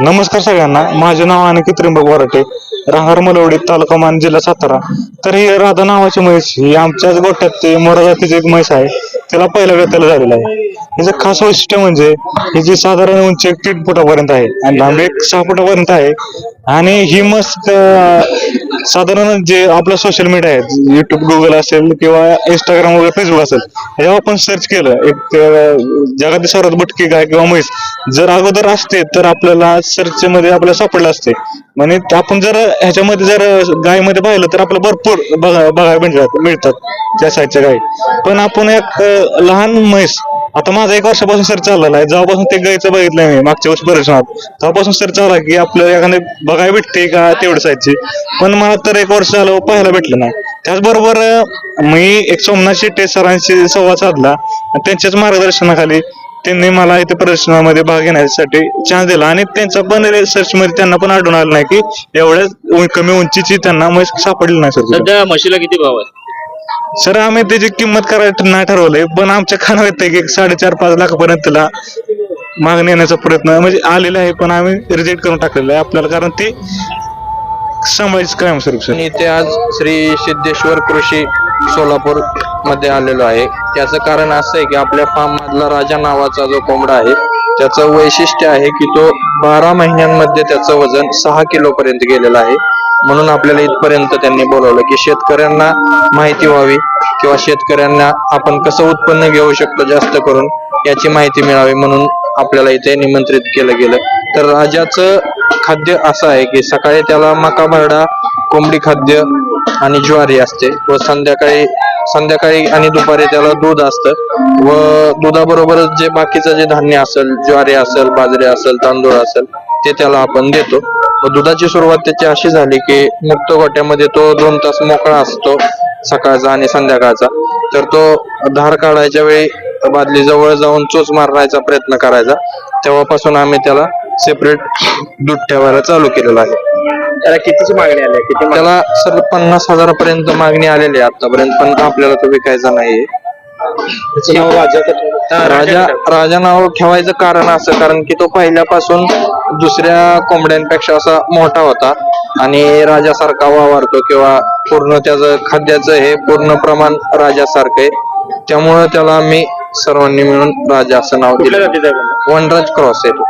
नमस्कार सगळ्यांना. माझे नाव आणखी त्रिंबक वराटे. राहर मलवडी तालुका मान जिल्हा सातारा. तर ही राधा नावाची म्हैस ही आमच्याच गोठ्यात ते मोरा जातीची एक म्हैस आहे. त्याला पहिल्या व्यक्तीला झालेला आहे. हिचं खास वैशिष्ट्य म्हणजे हिची साधारण उंची एक तीन फुटापर्यंत आहे आणि लांबी एक सहा फुटापर्यंत आहे. आणि ही मस्त साधारण जे आपलं सोशल मीडिया आहे युट्यूब गुगल असेल किंवा इंस्टाग्राम वगैरे फेसबुक असेल यावर आपण सर्च केलं. एक जगातील सर्वात बटकी गाय किंवा म्हैस जर अगोदर असते तर आपल्याला सर्च मध्ये आपल्याला सापडलं असते. म्हणजे आपण जर ह्याच्यामध्ये जर गायमध्ये पाहिलं तर आपल्याला भरपूर बघायला मिळतात मिळतात त्या साईडच्या गायी. पण आपण एक लहान म्हैस आता माझा एक वर्षापासून सर चाललेला आहे. जेव्हापासून ते गायचं बघितलंय मी मागच्या वर्षी परीक्षणात तेव्हापासून सर चालला की आपल्याला एखादे बघायला भेटते का तेवढं साईजची. पण मला तर एक वर्ष झालं पाहायला भेटलं नाही. त्याचबरोबर मी एक सोमनाथ टेस्ट सरांशी संवाद साधला. त्यांच्याच मार्गदर्शनाखाली त्यांनी मला इथे प्रदर्शनामध्ये भाग घेण्यासाठी चान्स दिला. आणि त्यांचा पण रिसर्च मध्ये त्यांना पण आढळून आलं नाही की एवढ्या कमी उंचीची त्यांना म्हैस सापडली नाही सर सध्या म्हशीला किती भाव आहे? सर आम्ही त्याची किंमत करायला नाही ठरवलंय पण आमच्या खाना येते की एक साडेचार पाच लाखापर्यंत त्याला मागणी येण्याचा प्रयत्न म्हणजे आलेला आहे पण आम्ही रिजेक्ट करून टाकलेला आहे आपल्याला कारण ते सांभाळायचं कायमस्वरूप आणि इथे आज श्री सिद्धेश्वर कृषी सोलापूरमध्ये आलेलो आहे. त्याचं कारण असं आहे की आपल्या फार्म मधला राजा नावाचा जो कोंबडा आहे त्याचं वैशिष्ट्य आहे की तो बारा महिन्यांमध्ये त्याचं वजन सहा किलो पर्यंत गेलेलं आहे. म्हणून आपल्याला इथपर्यंत त्यांनी बोलवलं की शेतकऱ्यांना माहिती व्हावी किंवा शेतकऱ्यांना आपण कसं उत्पन्न घेऊ शकतो जास्त करून याची माहिती मिळावी म्हणून आपल्याला इथे निमंत्रित केलं गेलं. तर राजाचं खाद्य असं आहे की सकाळी त्याला मका भरडा कोंबडी खाद्य आणि ज्वारी असते व संध्याकाळी संध्याकाळी आणि दुपारी त्याला दूध असतं व दुधाबरोबरच जे बाकीचं जे धान्य असेल ज्वारी असेल बाजरी असेल तांदूळ असेल ते त्याला आपण देतो. व दुधाची सुरुवात त्याची अशी झाली की मुक्त गोट्यामध्ये तो दोन तास मोकळा असतो सकाळचा आणि संध्याकाळचा तर तो धार काढायच्या वेळी बादली जवळ जाऊन चोच मारण्याचा प्रयत्न करायचा. तेव्हापासून आम्ही त्याला सेपरेट दूध ठेवायला चालू केलेलं आहे. त्याला कितीची मागणी आली? किती? त्याला सर पन्नास हजारापर्यंत मागणी आलेली आहे आतापर्यंत पण आपल्याला तो विकायचा नाहीये. राजा राजा नाव ठेवायचं कारण असं कारण की तो पहिल्यापासून दुसऱ्या कोंबड्यांपेक्षा असा मोठा होता. आणि राजासारखा वावरतो किंवा पूर्ण त्याचं खाद्याचं हे पूर्ण प्रमाण राजासारखं आहे. त्यामुळं त्याला आम्ही सर्वांनी मिळून राजा असं नाव दिलं? वनराज क्रॉस आहे तो.